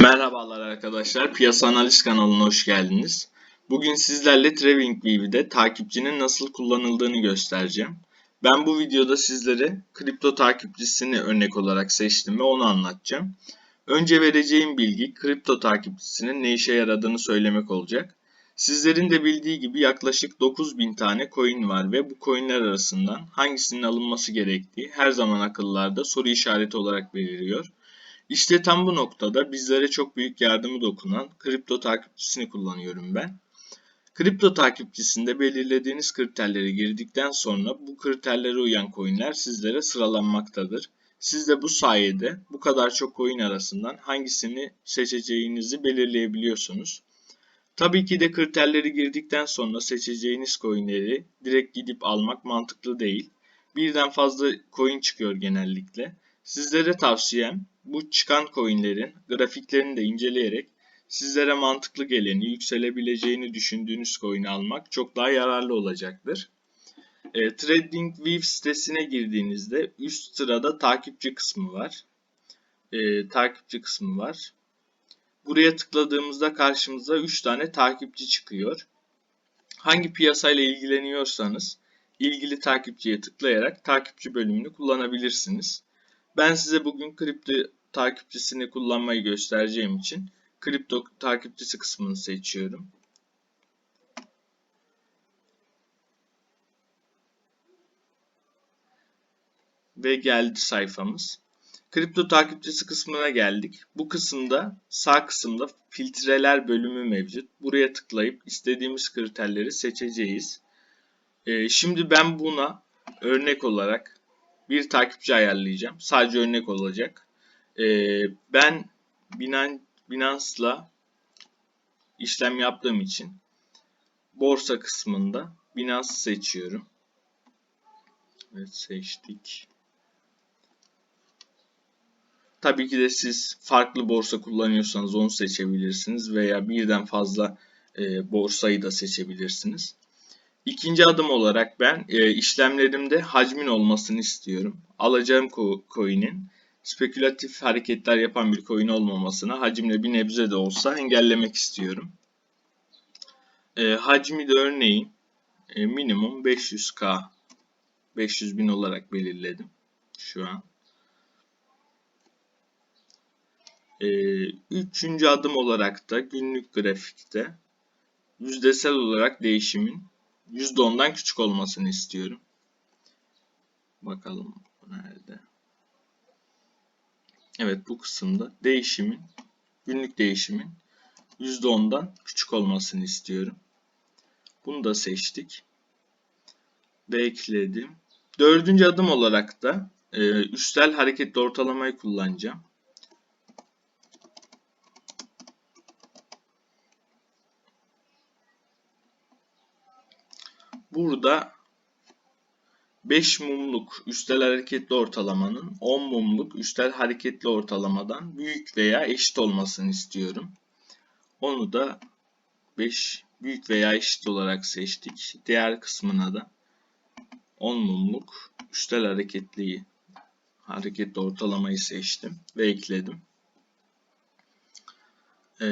Merhabalar arkadaşlar, Piyasa Analiz kanalına hoş geldiniz. Bugün sizlerle TradingView'de takipçinin nasıl kullanıldığını göstereceğim. Ben bu videoda sizlere kripto takipçisini örnek olarak seçtim ve onu anlatacağım. Önce vereceğim bilgi kripto takipçisinin ne işe yaradığını söylemek olacak. Sizlerin de bildiği gibi yaklaşık 9000 tane coin var ve bu coinler arasından hangisinin alınması gerektiği her zaman akıllarda soru işareti olarak beliriyor. İşte tam bu noktada bizlere çok büyük yardımı dokunan kripto takipçisini kullanıyorum ben. Kripto takipçisinde belirlediğiniz kriterleri girdikten sonra bu kriterlere uyan coinler sizlere sıralanmaktadır. Siz de bu sayede bu kadar çok coin arasından hangisini seçeceğinizi belirleyebiliyorsunuz. Tabii ki de kriterleri girdikten sonra seçeceğiniz coinleri direkt gidip almak mantıklı değil. Birden fazla coin çıkıyor genellikle. Sizlere tavsiyem bu çıkan coinlerin grafiklerini de inceleyerek sizlere mantıklı geleni, yükselebileceğini düşündüğünüz coin'i almak çok daha yararlı olacaktır. E, TradingView sitesine girdiğinizde üst sırada takipçi kısmı var. E, takipçi kısmı var. Buraya tıkladığımızda karşımıza 3 tane takipçi çıkıyor. Hangi piyasayla ilgileniyorsanız ilgili takipçiye tıklayarak takipçi bölümünü kullanabilirsiniz. Ben size bugün kripto takipçisini kullanmayı göstereceğim için kripto takipçisi kısmını seçiyorum. Ve geldi sayfamız. Kripto takipçisi kısmına geldik. Bu kısımda sağ kısımda filtreler bölümü mevcut. Buraya tıklayıp istediğimiz kriterleri seçeceğiz. Ee, şimdi ben buna örnek olarak bir takipçi ayarlayacağım. Sadece örnek olacak. Ee, ben Binance, Binance'la işlem yaptığım için borsa kısmında Binance seçiyorum. Evet seçtik. Tabii ki de siz farklı borsa kullanıyorsanız onu seçebilirsiniz veya birden fazla e, borsayı da seçebilirsiniz. İkinci adım olarak ben e, işlemlerimde hacmin olmasını istiyorum. Alacağım coin'in spekülatif hareketler yapan bir coin olmamasına hacimle bir nebze de olsa engellemek istiyorum. E, hacmi de örneğin e, minimum 500k 500 bin olarak belirledim şu an. E, üçüncü adım olarak da günlük grafikte yüzdesel olarak değişimin %10'dan küçük olmasını istiyorum. Bakalım nerede? Evet bu kısımda değişimin günlük değişimin %10'dan küçük olmasını istiyorum. Bunu da seçtik. Ve ekledim. Dördüncü adım olarak da e, üstel hareketli ortalamayı kullanacağım. Burada 5 mumluk üstel hareketli ortalamanın 10 mumluk üstel hareketli ortalamadan büyük veya eşit olmasını istiyorum. Onu da 5 büyük veya eşit olarak seçtik. Diğer kısmına da 10 mumluk üstel hareketliyi hareketli ortalamayı seçtim ve ekledim. Ee,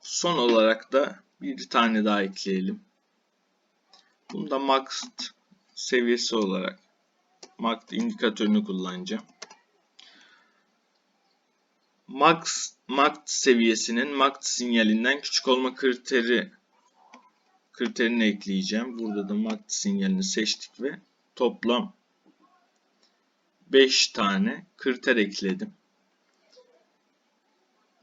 son olarak da bir tane daha ekleyelim. Bunda max seviyesi olarak max indikatörünü kullanacağım. Max max seviyesinin max sinyalinden küçük olma kriteri kriterini ekleyeceğim. Burada da max sinyalini seçtik ve toplam 5 tane kriter ekledim.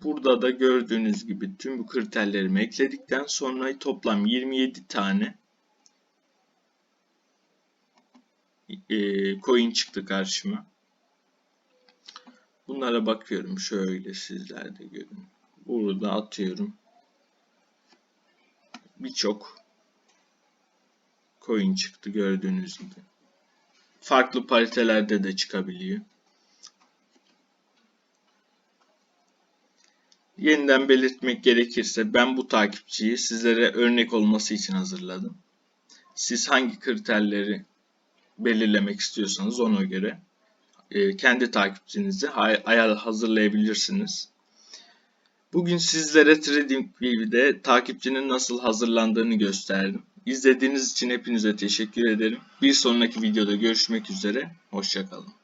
Burada da gördüğünüz gibi tüm bu kriterlerimi ekledikten sonra toplam 27 tane coin çıktı karşıma. Bunlara bakıyorum. Şöyle sizler de görün. Burada atıyorum. Birçok coin çıktı gördüğünüz gibi. Farklı paritelerde de çıkabiliyor. Yeniden belirtmek gerekirse ben bu takipçiyi sizlere örnek olması için hazırladım. Siz hangi kriterleri belirlemek istiyorsanız ona göre e, kendi takipçinizi ayar hazırlayabilirsiniz. Bugün sizlere TradingView'de takipçinin nasıl hazırlandığını gösterdim. İzlediğiniz için hepinize teşekkür ederim. Bir sonraki videoda görüşmek üzere. Hoşçakalın.